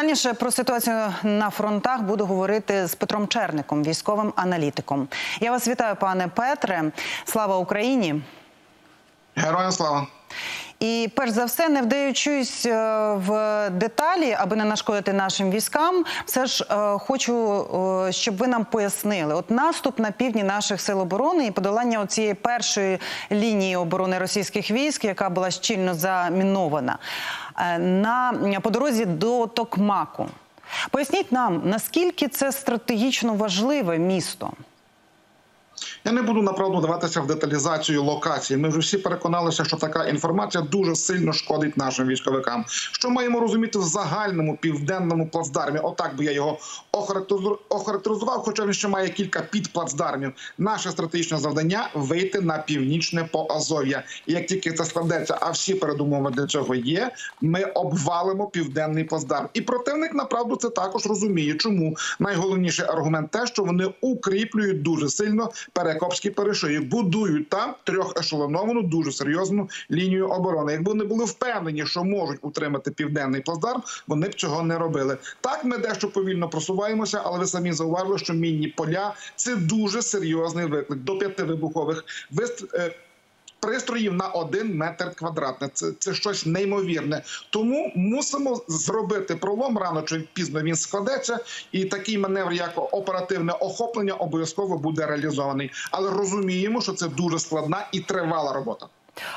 Детальніше про ситуацію на фронтах буду говорити з Петром Черником, військовим аналітиком. Я вас вітаю, пане Петре. Слава Україні! Героям слава! І перш за все, не вдаючись е, в деталі, аби не нашкодити нашим військам, все ж е, хочу, е, щоб ви нам пояснили. От наступ на півдні наших сил оборони і подолання цієї першої лінії оборони російських військ, яка була щільно замінована на по дорозі до Токмаку. Поясніть нам, наскільки це стратегічно важливе місто. Я не буду направду даватися в деталізацію локації. Ми вже всі переконалися, що така інформація дуже сильно шкодить нашим військовикам. Що маємо розуміти в загальному південному плацдармі? Отак би я його охарактеризу- охарактеризував, хоча він ще має кілька підплацдармів. Наше стратегічне завдання вийти на північне Поазов'я. І як тільки це складеться, а всі передумови для цього є, ми обвалимо південний плацдарм. І противник направду це також розуміє. Чому найголовніший аргумент те, що вони укріплюють дуже сильно перекопські перешиї, будують там трьохешелоновану, дуже серйозну лінію оборони. Якби вони були впевнені, що можуть утримати південний плацдарм, вони б цього не робили. Так ми дещо повільно просуваємося, але ви самі зауважили, що мінні поля це дуже серйозний виклик до п'яти вибухових вист. Пристроїв на один метр квадратний. Це, це щось неймовірне. Тому мусимо зробити пролом рано чи пізно він складеться, і такий маневр, як оперативне охоплення, обов'язково буде реалізований. Але розуміємо, що це дуже складна і тривала робота.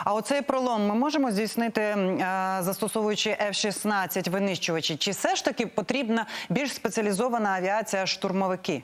А оцей пролом ми можемо здійснити, е, застосовуючи F-16 винищувачі? Чи все ж таки потрібна більш спеціалізована авіація штурмовики?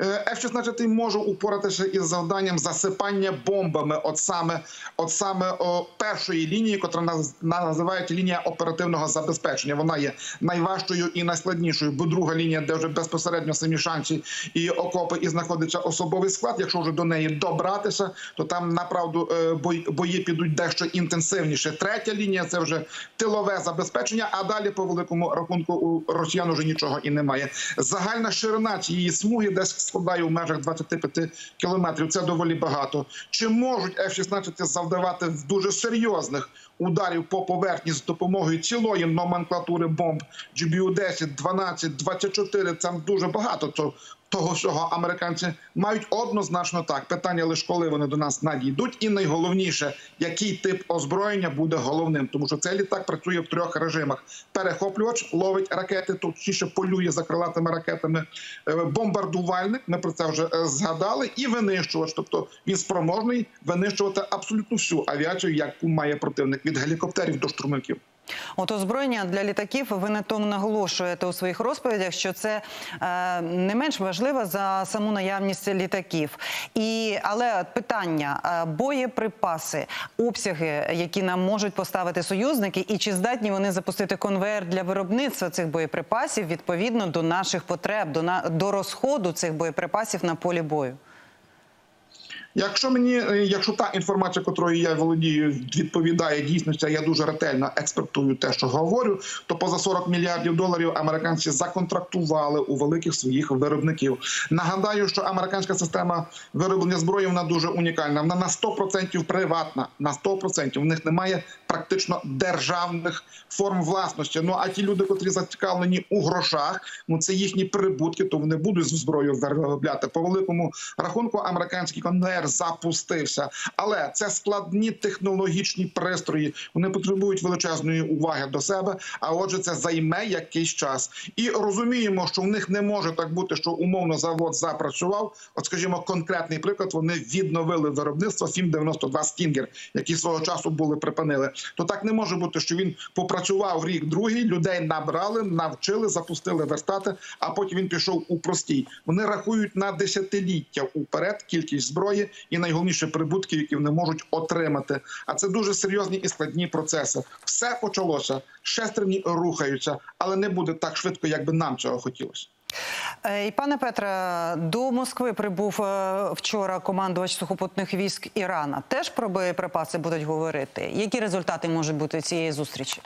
Е, F-16 може упоратися із завданням засипання бомбами, от саме, от саме о, першої лінії, котра наз- на- називають лінія оперативного забезпечення. Вона є найважчою і найскладнішою, бо друга лінія, де вже безпосередньо самі шанси і окопи, і знаходиться особовий склад. Якщо вже до неї добратися, то там направду е, бої, бої підуть дещо інтенсивніше. Третя лінія це вже тилове забезпечення. А далі по великому рахунку у росіян вже нічого і немає. Загальна ширина цієї смуги десь складає в межах 25 кілометрів. Це доволі багато. Чи можуть F-16 завдавати в дуже серйозних ударів по поверхні з допомогою цілої номенклатури бомб GBU-10, 12, 24? Це дуже багато. То того всього американці мають однозначно так. Питання лише коли вони до нас надійдуть, і найголовніше, який тип озброєння буде головним, тому що цей літак працює в трьох режимах: перехоплювач ловить ракети, точніше полює за крилатими ракетами. Е, Бомбардувальник, ми про це вже е, згадали, і винищувач. Тобто він спроможний винищувати абсолютно всю авіацію, яку має противник від гелікоптерів до штурмовиків. От озброєння для літаків ви на тому наголошуєте у своїх розповідях, що це е, не менш важливо за саму наявність літаків. І але питання: е, боєприпаси, обсяги, які нам можуть поставити союзники, і чи здатні вони запустити конвейер для виробництва цих боєприпасів відповідно до наших потреб, до на до розходу цих боєприпасів на полі бою? Якщо мені, е, якщо та інформація, якою я володію, відповідає дійсності, я дуже ретельно експертую те, що говорю, то поза 40 мільярдів доларів американці законтрактували у великих своїх виробників. Нагадаю, що американська система вироблення зброї вона дуже унікальна. Вона на 100% приватна. На 100%. В них немає практично державних форм власності. Ну а ті люди, котрі зацікавлені у грошах, ну це їхні прибутки, то вони будуть зброю виробляти. По великому рахунку американський конвейер запустився, але це складні технологічні пристрої. Вони потребують величезної уваги до себе. А отже, це займе якийсь час. І розуміємо, що в них не може так бути, що умовно завод запрацював. От, скажімо, конкретний приклад. Вони відновили виробництво Фім 92 Стінгер, які свого часу були припинили. То так не може бути, що він попрацював рік другий, людей набрали, навчили, запустили верстати, а потім він пішов у простій. Вони рахують на десятиліття уперед кількість зброї і найголовніше прибутки, які вони можуть отримати. А це дуже серйозні і складні процеси. Все почалося, шестерні рухаються, але не буде так швидко, як би нам цього хотілося. Е, І пане Петре, до Москви прибув е, вчора командувач сухопутних військ Ірана. Теж про боєприпаси будуть говорити. Які результати можуть бути цієї зустрічі?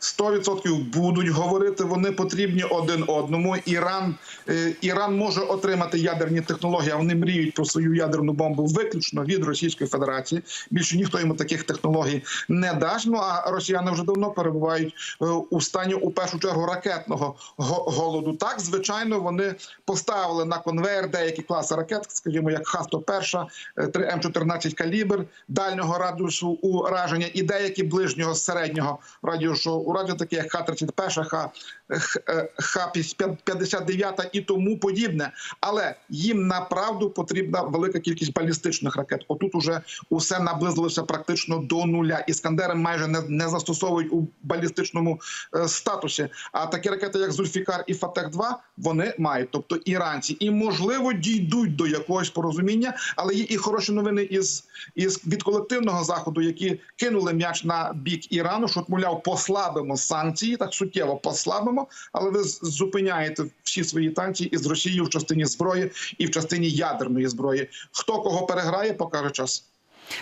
100% будуть говорити. Вони потрібні один одному. Іран, е, Іран може отримати ядерні технології. а Вони мріють про свою ядерну бомбу виключно від Російської Федерації. Більше ніхто йому таких технологій не дасть. Ну а росіяни вже давно перебувають е, у стані у першу чергу ракетного го- голоду. Так, звичайно, вони поставили на конвейер деякі класи ракет, скажімо, як Х-101, 3М14 калібр дальнього радіусу ураження і деякі ближнього середнього радіусу ураження, таких як Х-31, Е, Х-59 і тому подібне. Але їм направду потрібна велика кількість балістичних ракет. Отут уже усе наблизилося практично до нуля. Іскандери майже не, не застосовують у балістичному е, статусі. А такі ракети, як Зульфікар і Фатех 2 вони мають, тобто іранці, і можливо дійдуть до якогось порозуміння, але є і хороші новини із, із від колективного заходу, які кинули м'яч на бік Ірану, що мовляв, послабимо санкції, так суттєво послабимо, але ви зупиняєте всі свої танці із Росією в частині зброї і в частині ядерної зброї. Хто кого переграє, покаже час.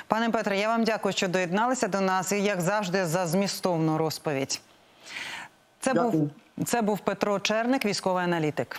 Пане Петре, я вам дякую, що доєдналися до нас і як завжди за змістовну розповідь. Це Дякую. був це був Петро Черник, військовий аналітик.